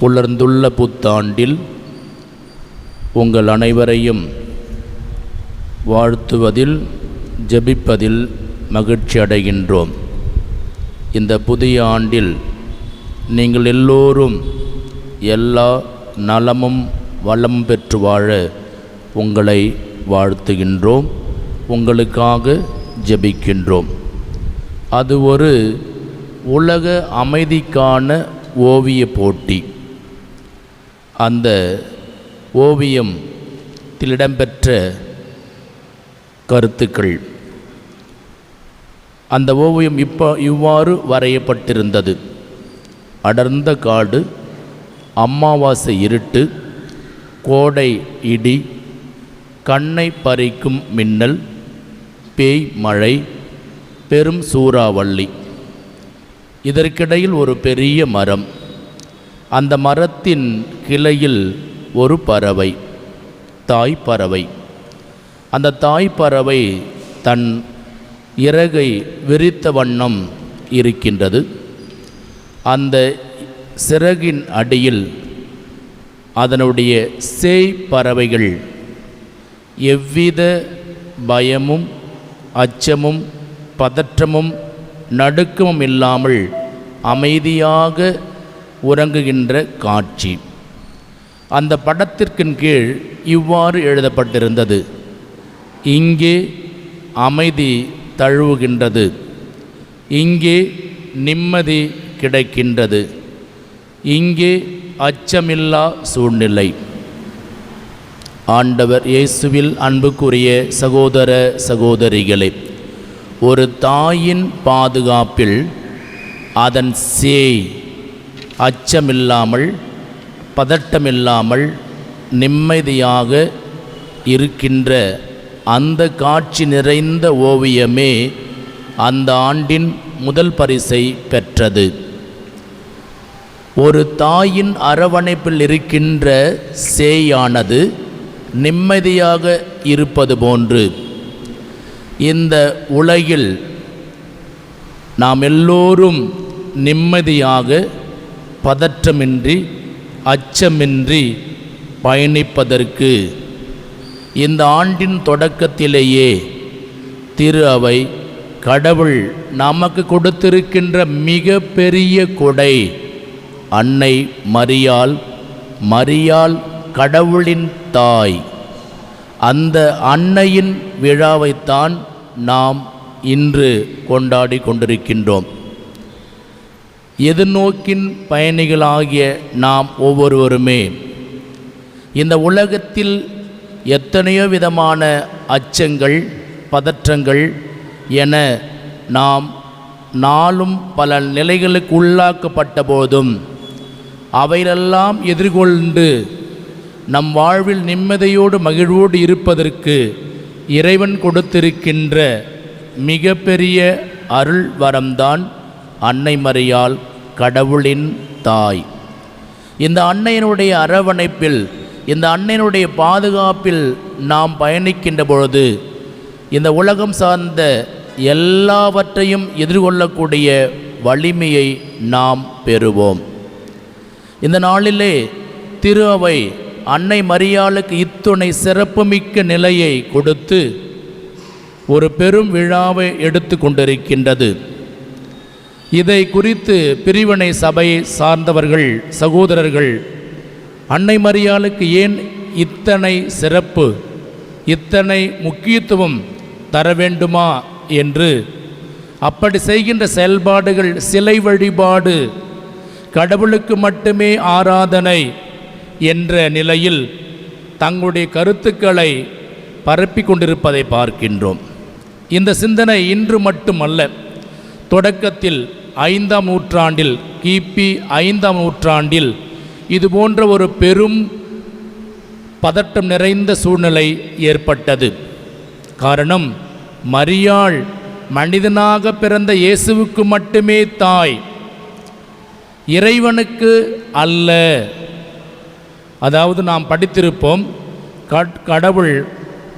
புலர்ந்துள்ள புத்தாண்டில் உங்கள் அனைவரையும் வாழ்த்துவதில் ஜெபிப்பதில் மகிழ்ச்சி அடைகின்றோம். இந்த புதிய ஆண்டில் நீங்கள் எல்லோரும் எல்லா நலமும் வளம் பெற்று வாழ உங்களை வாழ்த்துகின்றோம் உங்களுக்காக ஜெபிக்கின்றோம். அது ஒரு உலக அமைதிக்கான ஓவிய போட்டி. அந்த ஓவியத்தில் இடம்பெற்ற கருத்துக்கள். அந்த ஓவியம் இப்போ இவ்வாறு வரையப்பட்டிருந்தது. அடர்ந்த காடு அமாவாசை இருட்டு கோடை இடி கண்ணை பறிக்கும் மின்னல் பேய் மழை பெரும் சூறாவள்ளி இதற்கிடையில் ஒரு பெரிய மரம். அந்த மரத்தின் கிளையில் ஒரு பறவை தாய் பறவை. அந்த தாய் பறவை தன் இறகை விரித்த வண்ணம் இருக்கின்றது. அந்த சிறகின் அடியில் அதனுடைய சேய் பறவைகள் எவ்வித பயமும் அச்சமும் பதற்றமும் நடுக்கமும் இல்லாமல் அமைதியாக உறங்குகின்ற காட்சி. அந்த படத்திற்கின் கீழ் இவ்வாறு எழுதப்பட்டிருந்தது. இங்கே அமைதி தழுவுகின்றது. இங்கே நிம்மதி கிடைக்கின்றது. இங்கே அச்சமில்லா சூழ்நிலை. ஆண்டவர் இயேசுவில் அன்புக்குரிய சகோதர சகோதரிகளே ஒரு தாயின் பாதுகாப்பில் அதன் சேய் அச்சமில்லாமல் பதட்டமில்லாமல் நிம்மதியாக இருக்கின்ற அந்த காட்சி நிறைந்த ஓவியமே அந்த ஆண்டின் முதல் பரிசை பெற்றது. ஒரு தாயின் அரவணைப்பில் இருக்கின்ற சேயானது நிம்மதியாக இருப்பது போன்று. இந்த உலகில் நாம் எல்லோரும் நிம்மதியாக பதற்றமின்றி அச்சமின்றி பயணிப்பதற்கு இந்த ஆண்டின் தொடக்கத்திலேயே திரு அவை கடவுள் நமக்கு கொடுத்திருக்கின்ற மிக பெரிய கொடை அன்னை மரியால் மரியால் கடவுளின் தாய். அந்த அன்னையின் விழாவைத்தான் நாம் இன்று கொண்டாடி கொண்டிருக்கின்றோம். எதிர்நோக்கின் பயணிகளாகிய நாம் ஒவ்வொருவருமே. இந்த உலகத்தில் எத்தனையோ விதமான அச்சங்கள் பதற்றங்கள் என நாம் நாளும் பல நிலைகளுக்கு உள்ளாக்கப்பட்ட போதும் அவையெல்லாம் எதிர்கொண்டு நம் வாழ்வில் நிம்மதியோடு மகிழ்வோடு இருப்பதற்கு இறைவன் கொடுத்திருக்கின்ற மிகப்பெரிய அருள் வரம்தான் அன்னை மறியால் கடவுளின் தாய். இந்த அன்னையினுடைய அரவணைப்பில் இந்த அன்னையினுடைய பாதுகாப்பில் நாம் பயணிக்கின்ற பொழுது இந்த உலகம் சார்ந்த எல்லாவற்றையும் எதிர்கொள்ளக்கூடிய வலிமையை நாம் பெறுவோம். இந்த நாளிலே திரு அவை அன்னை மரியாளுக்கு இத்துணை சிறப்புமிக்க நிலையை கொடுத்து ஒரு பெரும் விழாவை எடுத்து கொண்டிருக்கின்றது. இதை குறித்து பிரிவினை சபை சார்ந்தவர்கள் சகோதரர்கள் அன்னை மரியாளுக்கு ஏன் இத்தனை சிறப்பு இத்தனை முக்கியத்துவம் தர வேண்டுமா என்று அப்படி செய்கின்ற செயல்பாடுகள் சிலை வழிபாடு கடவுளுக்கு மட்டுமே ஆராதனை என்ற நிலையில் தங்களுடைய கருத்துக்களை பரப்பி கொண்டிருப்பதை பார்க்கின்றோம். இந்த சிந்தனை இன்று மட்டுமல்ல தொடக்கத்தில் ஐந்தாம் நூற்றாண்டில் கிபி ஐந்தாம் நூற்றாண்டில் இது போன்ற ஒரு பெரும் பதட்டம் நிறைந்த சூழ்நிலை ஏற்பட்டது. காரணம் மரியாள் மனிதனாக பிறந்த இயேசுவுக்கு மட்டுமே தாய் இறைவனுக்கு அல்ல. அதாவது நாம் படித்திருப்போம் கட்- கடவுள்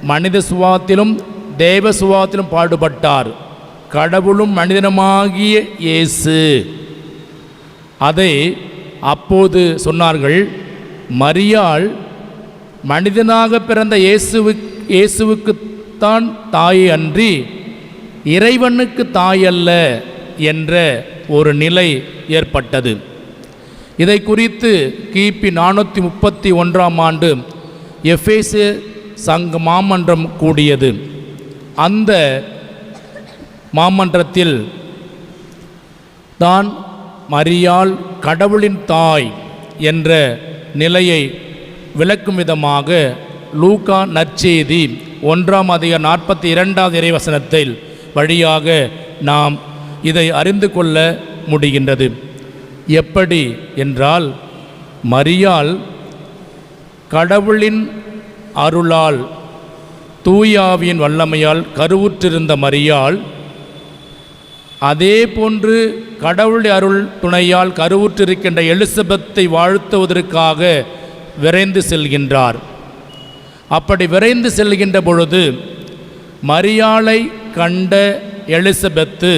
மனித சுவாத்திலும் தேவ சுவாத்திலும் பாடுபட்டார். கடவுளும் மனிதனுமாகிய இயேசு. அதை அப்போது சொன்னார்கள் மரியாள் மனிதனாக பிறந்த இயேசுவு இயேசுவுக்குத்தான் தாய் அன்றி இறைவனுக்கு தாய் அல்ல என்ற ஒரு நிலை ஏற்பட்டது. இதை குறித்து கிபி நானூற்றி முப்பத்தி ஒன்றாம் ஆண்டு எஃப்ஏசு சங்க மாமன்றம் கூடியது. அந்த மாமன்றத்தில் தான் மரியாள் கடவுளின் தாய் என்ற நிலையை விளக்கும் விதமாக லூகா நற்செய்தி ஒன்றாம் அதிக நாற்பத்தி இரண்டாவது இறைவசனத்தில் வழியாக நாம் இதை அறிந்து கொள்ள முடிகின்றது. எப்படி என்றால் மரியாள் கடவுளின் அருளால் தூயாவியின் வல்லமையால் கருவுற்றிருந்த மரியாள் அதே போன்று கடவுளுடைய அருள் துணையால் கருவுற்றிருக்கின்ற எலிசபெத்தை வாழ்த்துவதற்காக விரைந்து செல்கின்றார். அப்படி விரைந்து செல்கின்ற பொழுது மரியாளை கண்ட எலிசபெத்து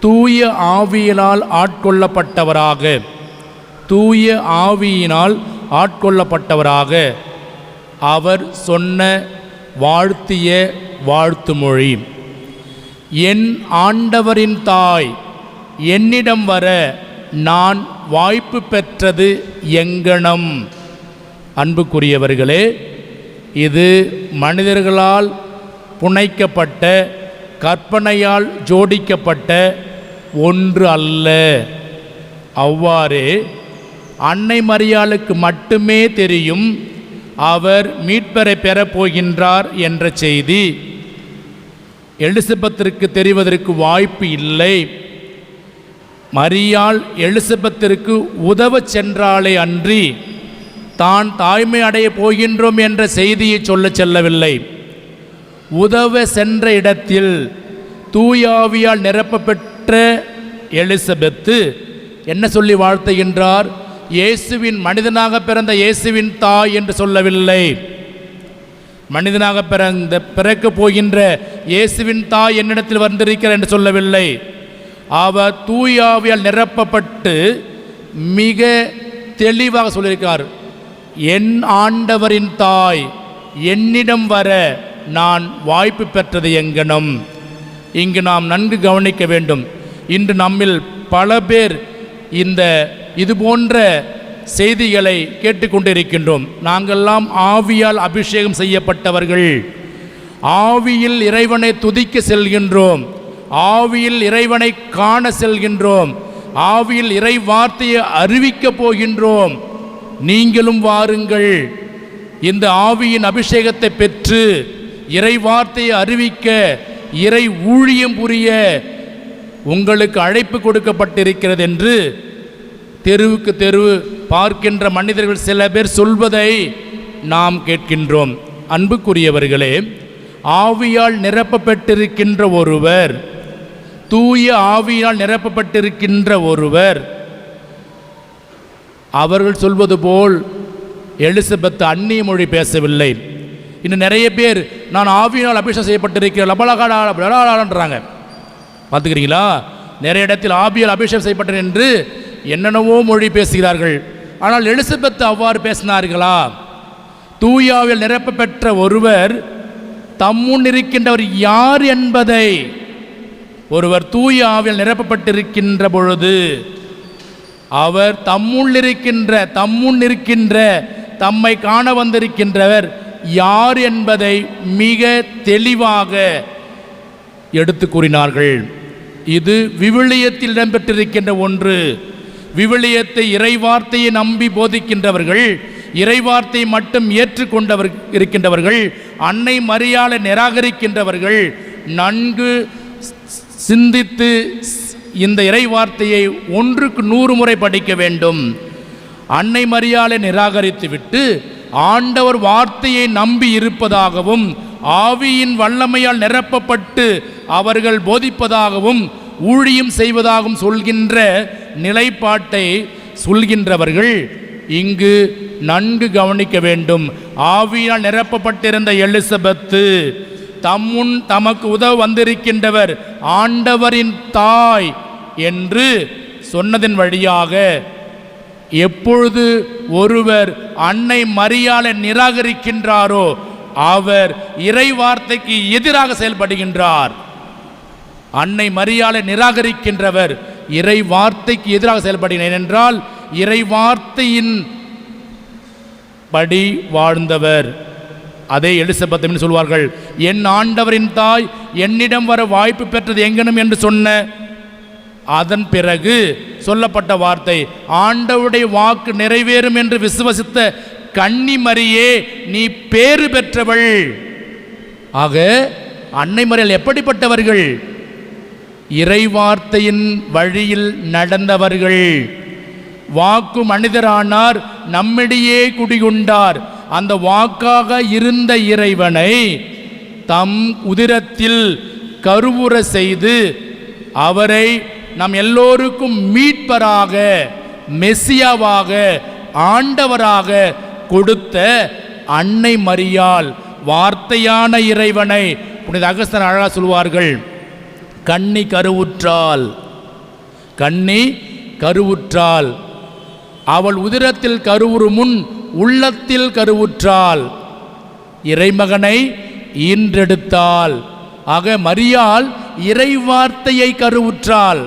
தூய ஆவியினால் ஆட்கொள்ளப்பட்டவராக தூய ஆவியினால் ஆட்கொள்ளப்பட்டவராக அவர் சொன்ன வாழ்த்திய வாழ்த்து மொழி என் ஆண்டவரின் தாய் என்னிடம் வர நான் வாய்ப்பு பெற்றது எங்கனம்? அன்புக்குரியவர்களே இது மனிதர்களால் புனைக்கப்பட்ட கற்பனையால் ஜோடிக்கப்பட்ட ஒன்று அல்ல. அவ்வாறே அன்னை மரியாளுக்கு மட்டுமே தெரியும் அவர் மீட்பரை பெறப் போகின்றார் என்ற செய்தி எலிசபெத்திற்கு தெரிவதற்கு வாய்ப்பு இல்லை. மரியாள் எலிசபெத்திற்கு உதவச் சென்றாலே அன்றி தான் தாய்மை அடையப் போகின்றோம் என்ற செய்தியை சொல்லச் செல்லவில்லை. உதவ சென்ற இடத்தில் தூயாவியால் நிரப்பப்பெற்ற எலிசபெத்து என்ன சொல்லி வாழ்த்துகின்றார்? இயேசுவின் மனிதனாக பிறந்த இயேசுவின் தாய் என்று சொல்லவில்லை. மனிதனாக பிறந்த பிறக்கப் போகின்ற இயேசுவின் தாய் என்னிடத்தில் வந்திருக்கிறார் என்று சொல்லவில்லை. அவர் தூயாவியால் நிரப்பப்பட்டு மிக தெளிவாக சொல்லியிருக்கார் என் ஆண்டவரின் தாய் என்னிடம் வர நான் வாய்ப்பு பெற்றது எங்கனம். இங்கு நாம் நன்கு கவனிக்க வேண்டும். இன்று நம்மில் பல பேர் இந்த இது போன்ற செய்திகளை கேட்டுக்கொண்டிருக்கின்றோம். நாங்கெல்லாம் ஆவியால் அபிஷேகம் செய்யப்பட்டவர்கள். ஆவியில் இறைவனை துதிக்க செல்கின்றோம். ஆவியில் இறைவனை காண செல்கின்றோம். ஆவியில் இறை வார்த்தையை அறிவிக்கப் போகின்றோம். நீங்களும் வாருங்கள். இந்த ஆவியின் அபிஷேகத்தை பெற்று இறை வார்த்தையை அறிவிக்க இறை ஊழியம் புரிய உங்களுக்கு அழைப்பு கொடுக்கப்பட்டிருக்கிறது என்று தெருவுக்கு தெருவு பார்க்கின்ற மனிதர்கள் சில பேர் சொல்வதை நாம் கேட்கின்றோம். அன்புக்குரியவர்களே ஆவியால் நிரப்பப்பட்டிருக்கின்ற ஒருவர் தூய ஆவியால் நிரப்பப்பட்டிருக்கின்ற ஒருவர் அவர்கள் சொல்வது போல் எலிசபெத் அந்நிய மொழி பேசவில்லை. இன்னும் நிறைய பேர் நான் ஆவியினால் அபிஷேகம் செய்யப்பட்டிருக்கிறேன் லபலகாடான்றாங்க பார்த்துக்கிறீங்களா? நிறைய இடத்தில் ஆவியால் அபிஷேகம் செய்யப்பட்டேன் என்று என்னென்னவோ மொழி பேசுகிறார்கள். ஆனால் எலிசபெத் அவ்வாறு பேசினார்களா? தூயாவில் நிரப்ப பெற்ற ஒருவர் தம்முன் இருக்கின்றவர் யார் என்பதை ஒருவர் தூயாவில் நிரப்பப்பட்டிருக்கின்ற பொழுது அவர் தம்முள் இருக்கின்ற தம்முன் இருக்கின்ற தம்மை காண வந்திருக்கின்றவர் யார் என்பதை மிக தெளிவாக எடுத்து கூறினார்கள். இது விவிலியத்தில் இடம்பெற்றிருக்கின்ற ஒன்று. விவிலியத்தை இறைவார்த்தையை நம்பி போதிக்கின்றவர்கள் இறைவார்த்தையை மட்டும் ஏற்றுக்கொண்டவர் இருக்கின்றவர்கள் அன்னை மரியாதை நிராகரிக்கின்றவர்கள் நன்கு சிந்தித்து இந்த இறைவார்த்தையை ஒன்றுக்கு நூறு முறை படிக்க வேண்டும். அன்னை மரியாதை நிராகரித்துவிட்டு ஆண்டவர் வார்த்தையை நம்பி இருப்பதாகவும் ஆவியின் வல்லமையால் நிரப்பப்பட்டு அவர்கள் போதிப்பதாகவும் ஊழியம் செய்வதாகவும் சொல்கின்ற நிலைப்பாட்டை சொல்கின்றவர்கள் இங்கு நன்கு கவனிக்க வேண்டும். ஆவியால் நிரப்பப்பட்டிருந்த எலிசபெத்து தம்முன் தமக்கு உதவ வந்திருக்கின்றவர் ஆண்டவரின் தாய் என்று சொன்னதன் வழியாக எப்பொழுது ஒருவர் அன்னை மரியாளை நிராகரிக்கின்றாரோ அவர் இறை வார்த்தைக்கு எதிராக செயல்படுகின்றார். அன்னை மரியாளை நிராகரிக்கின்றவர் இறை வார்த்தைக்கு எதிராக செயல்படுகிறேன் என்றால் இறை வார்த்தையின் படி வாழ்ந்தவர். அதே எலிசபெத் சொல்வார்கள் என் ஆண்டவரின் தாய் என்னிடம் வர வாய்ப்பு பெற்றது எங்கனும்? என்று சொன்ன அதன் பிறகு சொல்லப்பட்ட வார்த்தை ஆண்டவருடைய வாக்கு நிறைவேறும் என்று விசுவசித்த கன்னிமரியே நீ பேறு பெற்றவள். ஆக அன்னை மறையில் எப்படிப்பட்டவர்கள்? இறைவார்த்தையின் வழியில் நடந்தவர்கள். வாக்கு மனிதரானார் நம்மிடையே குடிகொண்டார். அந்த வாக்காக இருந்த இறைவனை தம் உதிரத்தில் கருவுற செய்து அவரை நம் எல்லோருக்கும் மீட்பராக மெஸ்ஸியாவாக ஆண்டவராக கொடுத்த அன்னை மரியால் வார்த்தையான இறைவனை புனித அகஸ்தன் அழகா சொல்வார்கள். கண்ணி கருவுற்றாள். கண்ணி கருவுற்றாள். அவள் உதிரத்தில் கருவுறு முன் உள்ளத்தில் கருவுற்றாள். இறைமகனை ஈன்றெடுத்தாள். ஆக மரியாள் இறை வார்த்தையை கருவுற்றாள்.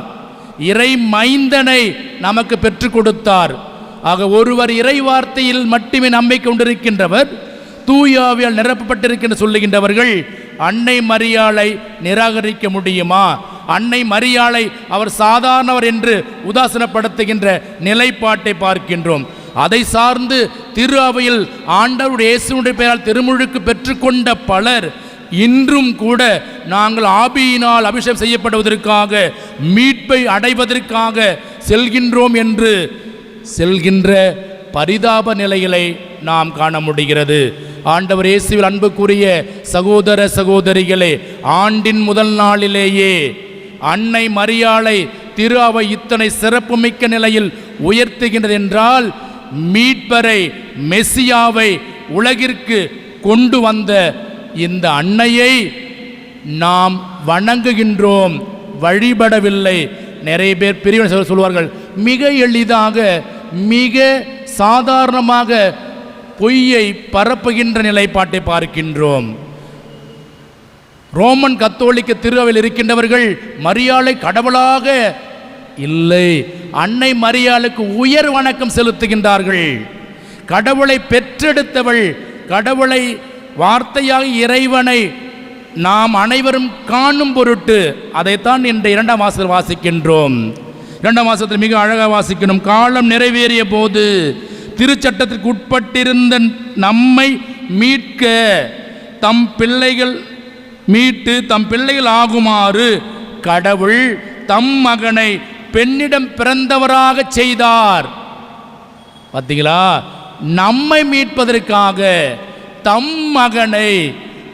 இறை மைந்தனை நமக்கு பெற்றுக் கொடுத்தார். ஆக ஒருவர் இறை வார்த்தையில் மட்டுமே நம்பிக்கை கொண்டிருக்கின்றவர் தூயாவியால் நிரப்பப்பட்டிருக்கின்ற சொல்லுகின்றவர்கள் அன்னை மரியாளை நிராகரிக்க முடியுமா? அன்னை மரியாளை அவர் சாதாரணவர் என்று உதாசனப்படுத்துகின்ற நிலைப்பாட்டை பார்க்கின்றோம். அதை சார்ந்து திரு அவையில் ஆண்டவருடைய இயேசுடைய பெயரால் திருமுழுக்கு பெற்றுக்கொண்ட பலர் இன்றும் கூட நாங்கள் ஆபியினால் அபிஷேகம் செய்யப்படுவதற்காக மீட்பை அடைவதற்காக செல்கின்றோம் என்று செல்கின்ற பரிதாப நிலைகளை நாம் காண முடிகிறது ஆண்டவர் இயேசுவில் அன்புக்குரிய சகோதர சகோதரிகளே ஆண்டின் முதல் நாளிலேயே அன்னை மரியாளை திரு அவை இத்தனை சிறப்புமிக்க நிலையில் உயர்த்துகின்றது என்றால் மீட்பரை மெஸ்ஸியாவை உலகிற்கு கொண்டு வந்த இந்த அன்னையை நாம் வணங்குகின்றோம். வழிபடவில்லை. நிறைய பேர் பெரியவர்கள் சொல்ல- சொல்வார்கள் மிக எளிதாக மிக சாதாரணமாக பொய்யை பரப்புகின்ற நிலைப்பாட்டை பார்க்கின்றோம். ரோமன் கத்தோலிக்க திருவையில் இருக்கின்றவர்கள் மரியாளை கடவுளாக இல்லை. அன்னை மரியாளுக்கு உயர் வணக்கம் செலுத்துகின்றார்கள். கடவுளை பெற்றெடுத்தவள் கடவுளை வார்த்தையாக இறைவனை நாம் அனைவரும் காணும் பொருட்டு அதைத்தான் இந்த இரண்டாம் மாசத்தில் வாசிக்கின்றோம். இரண்டாம் மாசத்தில் மிக அழகாக வாசிக்கணும். காலம் நிறைவேறிய போது திருச்சட்டத்திற்கு உட்பட்டிருந்த நம்மை மீட்க தம் பிள்ளைகள் மீட்டு தம் பிள்ளைகள் ஆகுமாறு கடவுள் தம் மகனை பெண்ணிடம் பிறந்தவராக செய்தார். பார்த்தீங்களா நம்மை மீட்பதற்காக தம் மகனை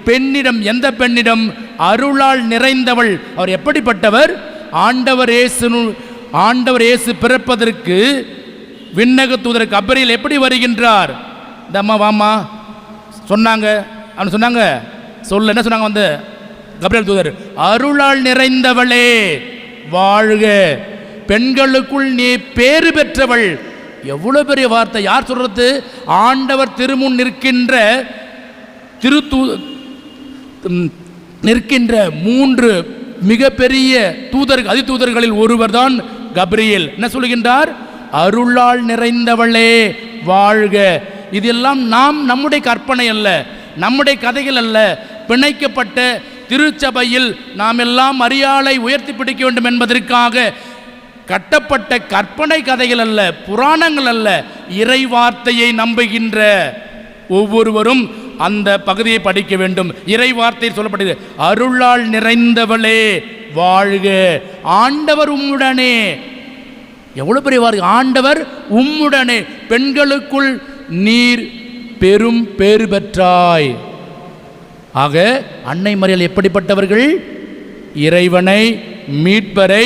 பெண்ணிடம் எந்த பெண்ணிடம்? அருளால் நிறைந்தவள். அவர் எப்படிப்பட்டவர்? ஆண்டவர் இயேசு ஆண்டவர் இயேசு பிறப்பதற்கு விண்ணக தூதர் கபரியில் எப்படி வருகின்றார்? இந்த அம்மா வாம்மா. சொன்னாங்க. அவனு சொன்னாங்க. சொல்ல என்ன சொன்னாங்க வந்து? கபரியல் தூதர் அருளால் நிறைந்தவளே வாழ்க. பெண்களுக்குள் நீ பேறு பெற்றவள். எவ்வளோ பெரிய வார்த்தை. யார் சொல்றது? ஆண்டவர் திருமுன் நிற்கின்ற திருத்தூ நிற்கின்ற மூன்று மிகப்பெரிய தூதர் அதிதூதர்களில் ஒருவர் தான் கப்ரியேல். என்ன சொல்கின்றார்? அருளால் நிறைந்தவளே வாழ்க. இதெல்லாம் நாம் நம்முடைய கற்பனை அல்ல நம்முடைய கதைகள் அல்ல. பிணைக்கப்பட்ட திருச்சபையில் நாம் எல்லாம் அரியாலை உயர்த்தி பிடிக்க வேண்டும் என்பதற்காக கட்டப்பட்ட கற்பனை கதைகள் அல்ல புராணங்கள் அல்ல இறை வார்த்தையை நம்புகின்ற ஒவ்வொருவரும் அந்த பகுதியை படிக்க வேண்டும். இறை வார்த்தை சொல்லப்பட்டது அருளால் நிறைந்தவளே வாழ்க. ஆண்டவர் உம்முடனே எவ்வளோ பெரிய வார்த்தை ஆண்டவர் உம்முடனே பெண்களுக்குள் நீர் பெரும் பேறு பெற்றாய். ஆக அன்னை மறியல் எப்படிப்பட்டவர்கள்? இறைவனை மீட்பரை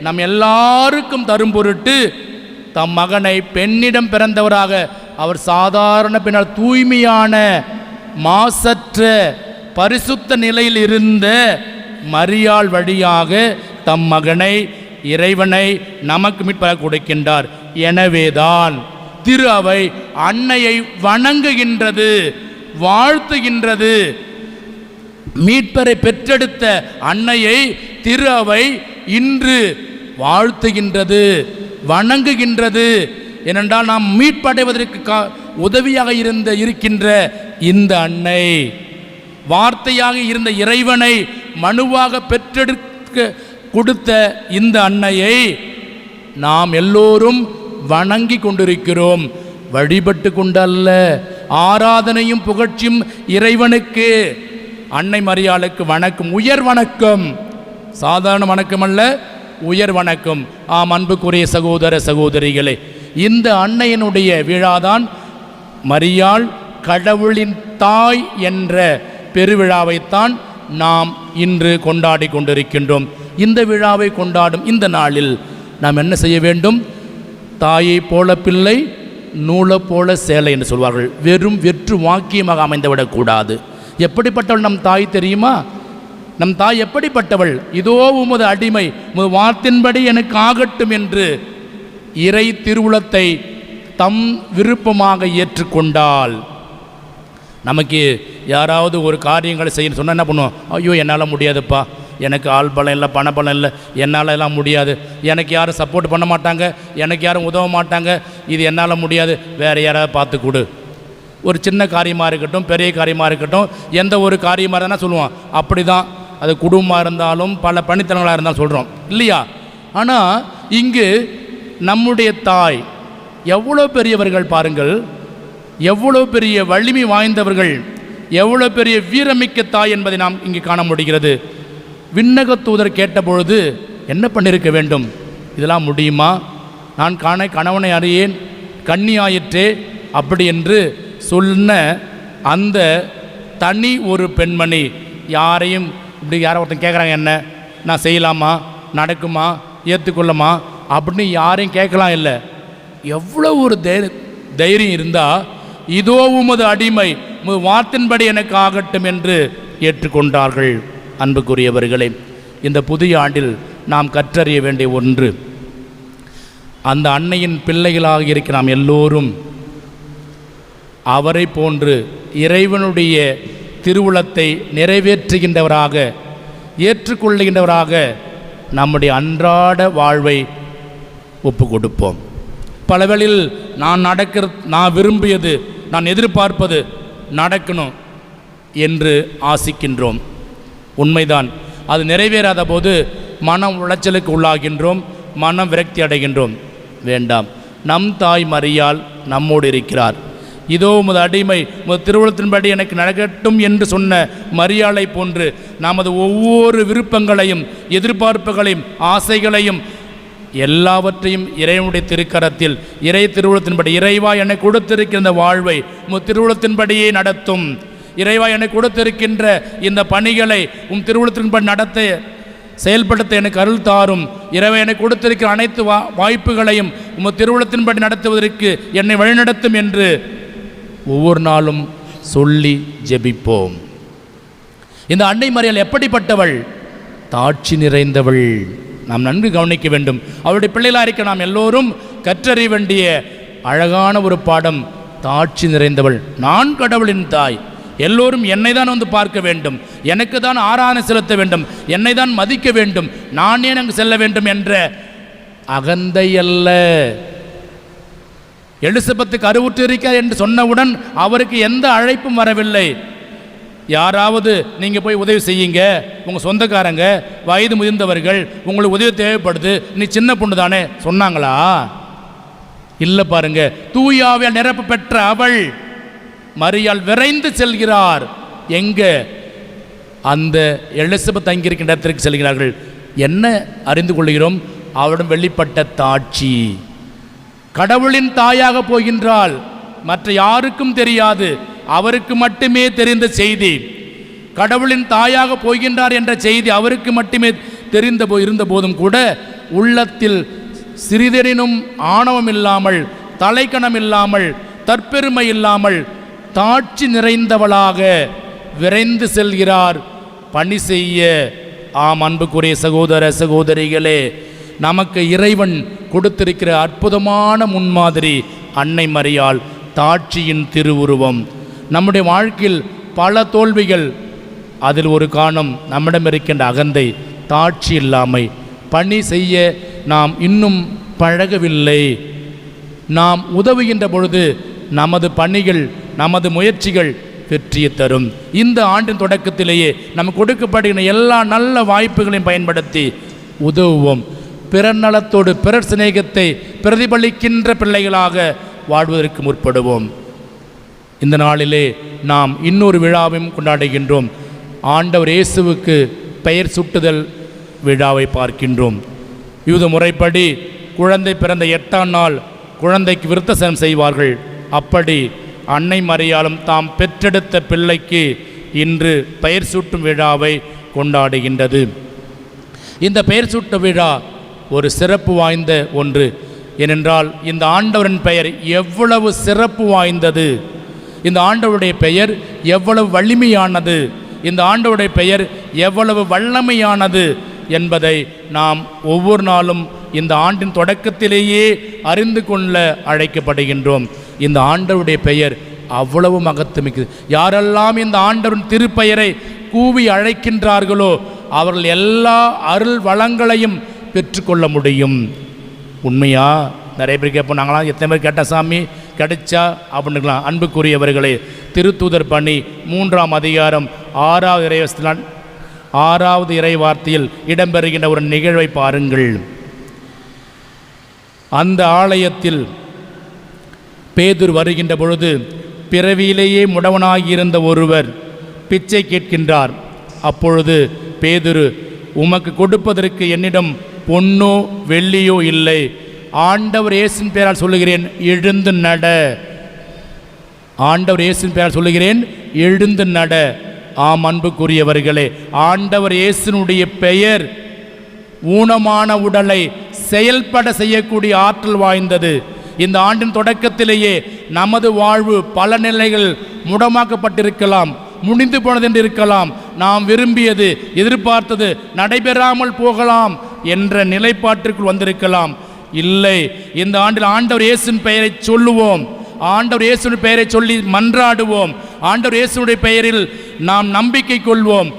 நம் எல்லாருக்கும் தரும் பொருட்டு தம் மகனை பெண்ணிடம் பிறந்தவராக அவர் சாதாரண பின்னால் தூய்மையான மாசற்ற பரிசுத்த நிலையில் இருந்த மரியாள் வழியாக தம் மகனை இறைவனை நமக்கு மீட்பதாக கொடுக்கின்றார். எனவேதான் திரு அவை அன்னையை வணங்குகின்றது வாழ்த்துகின்றது. மீட்பரை பெற்றெடுத்த அன்னையை திரு அவை இன்று வாழ்த்துகின்றது வணங்குகின்றது. ஏனென்றால் நாம் மீட்படைவதற்கு கா உதவியாக இருந்த இருக்கின்ற இந்த அன்னை வார்த்தையாக இருந்த இறைவனை மனுவாக பெற்றெடுக்க கொடுத்த இந்த அன்னையை நாம் எல்லோரும் வணங்கி கொண்டிருக்கிறோம். வழிபட்டு கொண்டல்ல. ஆராதனையும் புகழ்ச்சியும் இறைவனுக்கு. அன்னை மரியாளுக்கு வணக்கம். உயர் வணக்கம். சாதாரண வணக்கம் அல்ல உயர் வணக்கம். ஆம் அன்புக்குரிய சகோதர சகோதரிகளே இந்த அன்னையினுடைய விழாதான் மரியாள் கடவுளின் தாய் என்ற பெருவிழாவைத்தான் நாம் இன்று கொண்டாடி கொண்டிருக்கின்றோம். இந்த விழாவை கொண்டாடும் இந்த நாளில் நாம் என்ன செய்ய வேண்டும்? தாயைப் போல பிள்ளை நூலை போல சேலை என்று சொல்வார்கள். வெறும் வெற்று வாக்கியமாக அமைந்துவிடக்கூடாது எப்படிப்பட்டவள் நம் தாய் தெரியுமா? நம் தாய் எப்படிப்பட்டவள்? இதோ உமது அடிமை உமது வார்த்தின்படி எனக்கு ஆகட்டும் என்று இறை திருவுளத்தை தம் விருப்பமாக ஏற்றுக்கொண்டால் நமக்கு யாராவது ஒரு காரியங்களை செய்யணும் சொன்னால் என்ன பண்ணுவோம்? ஐயோ என்னால் முடியாதுப்பா. எனக்கு ஆள் பலம் இல்லை பணபலம் இல்லை. என்னால் எல்லாம் முடியாது. எனக்கு யாரும் சப்போர்ட் பண்ண மாட்டாங்க. எனக்கு யாரும் உதவ மாட்டாங்க. இது என்னால் முடியாது. வேறு யாராவது பார்த்து கொடு. ஒரு சின்ன காரியமாக இருக்கட்டும் பெரிய காரியமாக இருக்கட்டும் எந்த ஒரு காரியமாக இருந்தால் சொல்லுவோம் அப்படி தான் அது குடும்பமாக இருந்தாலும் பல பணித்தனங்களாக இருந்தாலும் சொல்கிறோம் இல்லையா? ஆனால் இங்கு நம்முடைய தாய் எவ்வளோ பெரியவர்கள் பாருங்கள். எவ்வளோ பெரிய வலிமை வாய்ந்தவர்கள். எவ்வளோ பெரிய வீரமிக்க தாய் என்பதை நாம் இங்கு காண முடிகிறது. விண்ணக தூதர் கேட்டபொழுது என்ன பண்ணியிருக்க வேண்டும்? இதெல்லாம் முடியுமா? நான் காண கணவனை அறியேன் கன்னியாயிற்றே அப்படி என்று சொன்ன அந்த தனி ஒரு பெண்மணி யாரையும் இப்படி யாரோ ஒருத்தன் கேட்குறாங்க என்ன? நான் செய்யலாமா? நடக்குமா? ஏற்றுக்கொள்ளமா? அப்படின்னு யாரையும் கேட்கலாம் இல்லை. எவ்வளோ ஒரு தை- தைரியம் இருந்தால் இதோ உமது அடிமை உமது வார்த்தின்படி எனக்கு ஆகட்டும் என்று ஏற்றுக்கொண்டார்கள். அன்புக்குரியவர்களே இந்த புதிய ஆண்டில் நாம் கற்றறிய வேண்டிய ஒன்று அந்த அன்னையின் பிள்ளைகளாக இருக்க நாம் எல்லோரும் அவரை போன்று இறைவனுடைய திருவுளத்தை நிறைவேற்றுகின்றவராக ஏற்றுக்கொள்ளுகின்றவராக நம்முடைய அன்றாட வாழ்வை ஒப்பு கொடுப்போம் பலவேளில் நான் நடக்கிற நான் விரும்பியது நான் எதிர்பார்ப்பது நடக்கணும் என்று ஆசிக்கின்றோம். உண்மைதான். அது நிறைவேறாத போது மனம் உளைச்சலுக்கு உள்ளாகின்றோம் மனம் விரக்தி அடைகின்றோம். வேண்டாம். நம் தாய் மறியால் நம்மோடு இருக்கிறார். இதோ உமது அடிமை உமது திருவுளத்தின்படி எனக்கு நடக்கட்டும் என்று சொன்ன மரியாளை போன்று நமது ஒவ்வொரு விருப்பங்களையும் எதிர்பார்ப்புகளையும் ஆசைகளையும் எல்லாவற்றையும் இறைவனுடைய திருக்கரத்தில் இறை திருவுளத்தின்படி இறைவா எனக்கு கொடுத்திருக்கிற வாழ்வை உமது திருவுளத்தின்படியே நடத்தும். இறைவா எனக்கு கொடுத்திருக்கின்ற இந்த பணிகளை உம் திருவுளத்தின்படி நடத்த செயல்படுத்த எனக்கு அருள் தாரும். இறைவா எனக்கு கொடுத்திருக்கிற அனைத்து வா வாய்ப்புகளையும் உம் திருவுளத்தின்படி நடத்துவதற்கு என்னை வழிநடத்தும் என்று ஒவ்வொரு நாளும் சொல்லி ஜெபிப்போம். இந்த அன்னை மறியல் எப்படிப்பட்டவள்? தாட்சி நிறைந்தவள். நாம் நன்கு கவனிக்க வேண்டும். அவருடைய பிள்ளைகளாக இருக்க நாம் எல்லோரும் கற்றறிய வேண்டிய அழகான ஒரு பாடம் தாட்சி நிறைந்தவள். நான் கடவுளின் தாய். எல்லோரும் என்னை தான் வந்து பார்க்க வேண்டும். எனக்கு தான் ஆராதனை செலுத்த வேண்டும். என்னை தான் மதிக்க வேண்டும். நான் ஏன் அங்கு செல்ல வேண்டும் என்ற அகந்தை அல்ல. எலிசபெத்துக்கு அறிவுற்று இருக்கிறார் என்று சொன்னவுடன் அவருக்கு எந்த அழைப்பும் வரவில்லை. யாராவது நீங்கள் போய் உதவி செய்யுங்க. உங்கள் சொந்தக்காரங்க வயது முதிர்ந்தவர்கள் உங்களுக்கு உதவி தேவைப்படுது. நீ சின்ன பொண்ணு தானே சொன்னாங்களா? இல்லை பாருங்க. தூயாவியால் நிரப்பு பெற்ற அவள் மரியாள் விரைந்து செல்கிறார். எங்க? அந்த எலிசபெத் தங்கியிருக்கின்ற இடத்திற்கு செல்கிறார்கள். என்ன அறிந்து கொள்கிறோம்? அவரிடம் வெளிப்பட்ட தாட்சி. கடவுளின் தாயாக போகின்றால் மற்ற யாருக்கும் தெரியாது. அவருக்கு மட்டுமே தெரிந்த செய்தி. கடவுளின் தாயாக போகின்றார் என்ற செய்தி அவருக்கு மட்டுமே தெரிந்த போ இருந்த போதும் கூட உள்ளத்தில் சிறிதெனினும் ஆணவம் இல்லாமல் தலைக்கணம் இல்லாமல் தற்பெருமை இல்லாமல் தாட்சி நிறைந்தவளாக விரைந்து செல்கிறார். பணி செய்ய. ஆம் அன்புக்குரிய சகோதர சகோதரிகளே நமக்கு இறைவன் கொடுத்திருக்கிற அற்புதமான முன்மாதிரி அன்னை மறியால் தாட்சியின் திருவுருவம். நம்முடைய வாழ்க்கையில் பல தோல்விகள் அதில் ஒரு காரணம் நம்மிடம் இருக்கின்ற அகந்தை தாட்சி இல்லாமை. பணி செய்ய நாம் இன்னும் பழகவில்லை. நாம் உதவுகின்ற பொழுது நமது பணிகள் நமது முயற்சிகள் வெற்றியை தரும். இந்த ஆண்டின் தொடக்கத்திலேயே நமக்கு கொடுக்கப்படுகிற எல்லா நல்ல வாய்ப்புகளையும் பயன்படுத்தி உதவுவோம். பிறர் நலத்தோடு பிறர் சிநேகத்தை பிரதிபலிக்கின்ற பிள்ளைகளாக வாழ்வதற்கு முற்படுவோம். இந்த நாளிலே நாம் இன்னொரு விழாவையும் கொண்டாடுகின்றோம். ஆண்டவர் இயேசுவுக்கு பெயர் சுட்டுதல் விழாவை பார்க்கின்றோம். யூத முறைப்படி குழந்தை பிறந்த எட்டாம் நாள் குழந்தைக்கு விருத்தசனம் செய்வார்கள். அப்படி அன்னை மரியாளும் தாம் பெற்றெடுத்த பிள்ளைக்கு இன்று பெயர் சூட்டும் விழாவை கொண்டாடுகின்றது. இந்த பெயர் சூட்டு விழா ஒரு சிறப்பு வாய்ந்த ஒன்று. ஏனென்றால் இந்த ஆண்டவரின் பெயர் எவ்வளவு சிறப்பு வாய்ந்தது. இந்த ஆண்டவருடைய பெயர் எவ்வளவு வலிமையானது. இந்த ஆண்டவருடைய பெயர் எவ்வளவு வல்லமையானது என்பதை நாம் ஒவ்வொரு நாளும் இந்த ஆண்டின் தொடக்கத்திலேயே அறிந்து கொள்ள அழைக்கப்படுகின்றோம். இந்த ஆண்டவருடைய பெயர் அவ்வளவு மகத்துமிக்குது. யாரெல்லாம் இந்த ஆண்டவரின் திருப்பெயரை கூவி அழைக்கின்றார்களோ அவர்கள் எல்லா அருள் வளங்களையும் பெற்றுக்கொள்ள முடியும். உண்மையா? நிறைய பேர் கேட்போம் நாங்களாம் எத்தனை பேர் கேட்ட சாமி கிடைச்சா? அப்படின்னுக்கலாம் அன்புக்குரியவர்களே திருத்தூதர் பணி மூன்றாம் அதிகாரம் ஆறாவது இறைவசனால் ஆறாவது இறை வார்த்தையில் இடம்பெறுகின்ற ஒரு நிகழ்வை பாருங்கள். அந்த ஆலயத்தில் பேதுரு வருகின்ற பொழுது பிறவியிலேயே முடவனாகியிருந்த ஒருவர் பிச்சை கேட்கின்றார். அப்பொழுது பேதுரு உமக்கு கொடுப்பதற்கு என்னிடம் பொன்னோ வெள்ளியோ இல்லை. ஆண்டவர் இயேசின் பெயரால் சொல்லுகிறேன் எழுந்து நட. ஆண்டவர் இயேசின் பெயரால் சொல்லுகிறேன் எழுந்து நட. ஆம் அன்புக்குரியவர்களே ஆண்டவர் இயேசுனுடைய பெயர் ஊனமான உடலை செயல்பட செய்யக்கூடிய ஆற்றல் வாய்ந்தது. இந்த ஆண்டின் தொடக்கத்திலேயே நமது வாழ்வு பல நிலைகள் முடமாக்கப்பட்டிருக்கலாம் முடிந்து போனதென்று இருக்கலாம். நாம் விரும்பியது எதிர்பார்த்தது நடைபெறாமல் போகலாம் என்ற நிலைப்பாட்டிற்குள் வந்திருக்கலாம். இல்லை இந்த ஆண்டில் ஆண்டவர் இயேசுவின் பெயரை சொல்லுவோம். ஆண்டவர் இயேசுவின் பெயரை சொல்லி மன்றாடுவோம். ஆண்டவர் இயேசுடைய பெயரில் நாம் நம்பிக்கை கொள்வோம்.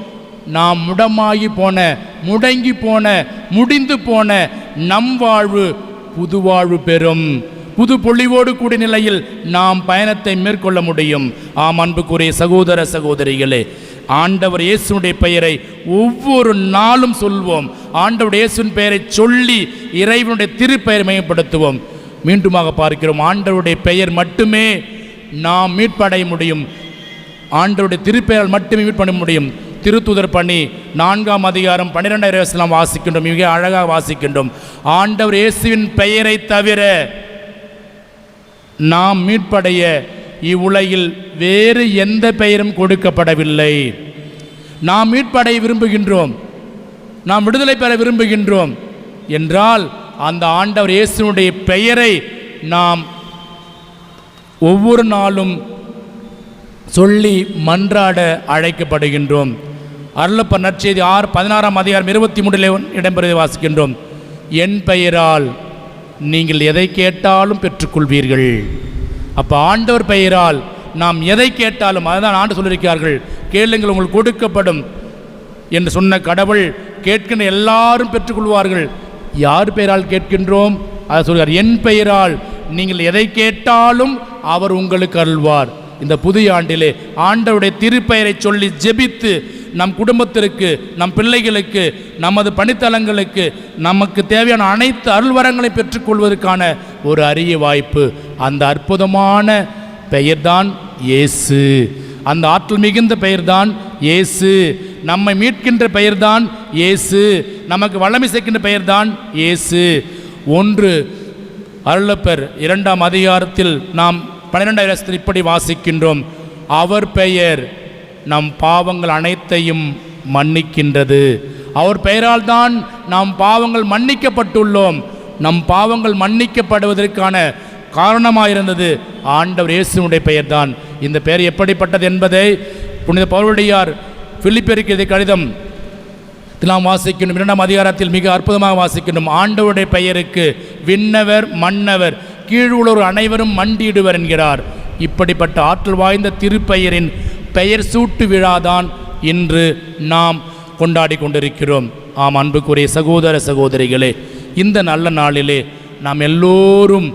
நாம் முடமாகி போன முடங்கி போன முடிந்து போன நம் வாழ்வு புது வாழ்வு பெறும். புது பொழிவோடு கூடிய நிலையில் நாம் பயணத்தை மேற்கொள்ள முடியும். ஆம் அன்புக்குரிய சகோதர சகோதரிகளே ஆண்டவர் இயேசுடைய பெயரை ஒவ்வொரு நாளும் சொல்வோம். ஆண்டவர் இயேசுவின் பெயரை சொல்லி இறைவனுடைய திருப்பெயரை மேம்படுத்துவோம். மீண்டுமாக பார்க்கிறோம் ஆண்டவருடைய பெயர் மட்டுமே நாம் மீட்படைய முடியும். ஆண்டவருடைய திருப்பெயரால் மட்டுமே மீட்பட முடியும். திருத்துதர் பணி நான்காம் அதிகாரம் பன்னிரெண்டாயிரம் வாசிக்கின்றோம். மிக அழகாக வாசிக்கின்றோம். ஆண்டவர் இயேசுவின் பெயரை தவிர நாம் மீட்படைய இவ்வுலகில் வேறு எந்த பெயரும் கொடுக்கப்படவில்லை. நாம் மீட்படைய விரும்புகின்றோம். நாம் விடுதலை பெற விரும்புகின்றோம். என்றால் அந்த ஆண்டவர் இயேசுனுடைய பெயரை நாம் ஒவ்வொரு நாளும் சொல்லி மன்றாட அழைக்கப்படுகின்றோம். அருளப்ப நற்செய்தி ஆறு பதினாறாம் அதிகாரம் இருபத்தி மூன்றிலே இடம்பெறுவதை வாசிக்கின்றோம். என் பெயரால் நீங்கள் எதை கேட்டாலும் பெற்றுக்கொள்வீர்கள். அப்போ ஆண்டவர் பெயரால் நாம் எதை கேட்டாலும் அதுதான் ஆண்டு சொல்லியிருக்கிறார்கள் கேளுங்கள் உங்களுக்கு கொடுக்கப்படும் என்று சொன்ன கடவுள் கேட்கின்ற எல்லாரும் பெற்றுக்கொள்வார்கள். யார் பெயரால் கேட்கின்றோம்? அதை சொல்கிறார் என் பெயரால் நீங்கள் எதை கேட்டாலும் அவர் உங்களுக்கு அருள்வார். இந்த புதிய ஆண்டிலே ஆண்டவருடைய திருப்பெயரை சொல்லி ஜெபித்து நம் குடும்பத்திற்கு நம் பிள்ளைகளுக்கு நமது பணித்தலங்களுக்கு நமக்கு தேவையான அனைத்து அருள்வரங்களை பெற்றுக்கொள்வதற்கான ஒரு அரிய வாய்ப்பு. அந்த அற்புதமான பெயர்தான் இயேசு. அந்த ஆற்றல் மிகுந்த பெயர்தான் இயேசு. நம்மை மீட்கின்ற பெயர்தான் இயேசு. நமக்கு வல்லமை சேர்க்கின்ற பெயர்தான் இயேசு. ஒன்று அருளப்பர் இரண்டாம் அதிகாரத்தில் நாம் பன்னிரெண்டாயிரத்தில் இப்படி வாசிக்கின்றோம். அவர் பெயர் நம் பாவங்கள் அனைத்தையும் மன்னிக்கின்றது. அவர் பெயரால் தான் நாம் பாவங்கள் மன்னிக்கப்பட்டுள்ளோம். நம் பாவங்கள் மன்னிக்கப்படுவதற்கான காரணமாயிருந்தது. ஆண்டவர் இயேசுனுடைய பெயர்தான். இந்த பெயர் எப்படிப்பட்டது என்பதை புனித பௌருடையார் பிலிப்பெருக்கு கடிதம் நாம் வாசிக்கணும். இரண்டாம் அதிகாரத்தில் மிக அற்புதமாக வாசிக்கணும். ஆண்டவருடைய பெயருக்கு விண்ணவர் மன்னவர் கீழுள்ளோர் அனைவரும் மண்டியிடுவர் என்கிறார். இப்படிப்பட்ட ஆற்றல் வாய்ந்த திருப்பெயரின் பெயர் சூட்டு விழாதான் இன்று நாம் கொண்டாடி கொண்டிருக்கிறோம். ஆம் அன்புக்குரிய சகோதர சகோதரிகளே இந்த நல்ல நாளிலே நாம் எல்லோரும்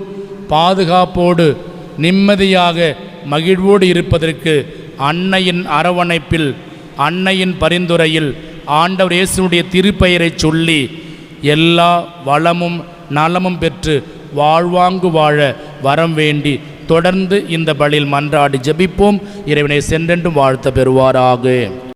பாதுகாப்போடு நிம்மதியாக மகிழ்வோடு இருப்பதற்கு அன்னையின் அரவணைப்பில் அன்னையின் பரிந்துரையில் ஆண்டவர் இயேசுனுடைய திருப்பெயரை சொல்லி எல்லா வளமும் நலமும் பெற்று வாழ்வாங்கு வாழ வரம் வேண்டி தொடர்ந்து இந்த பலியில் மன்றாடி ஜெபிப்போம். இறைவனை சென்றென்றும் வாழ்த்த பெறுவாராக.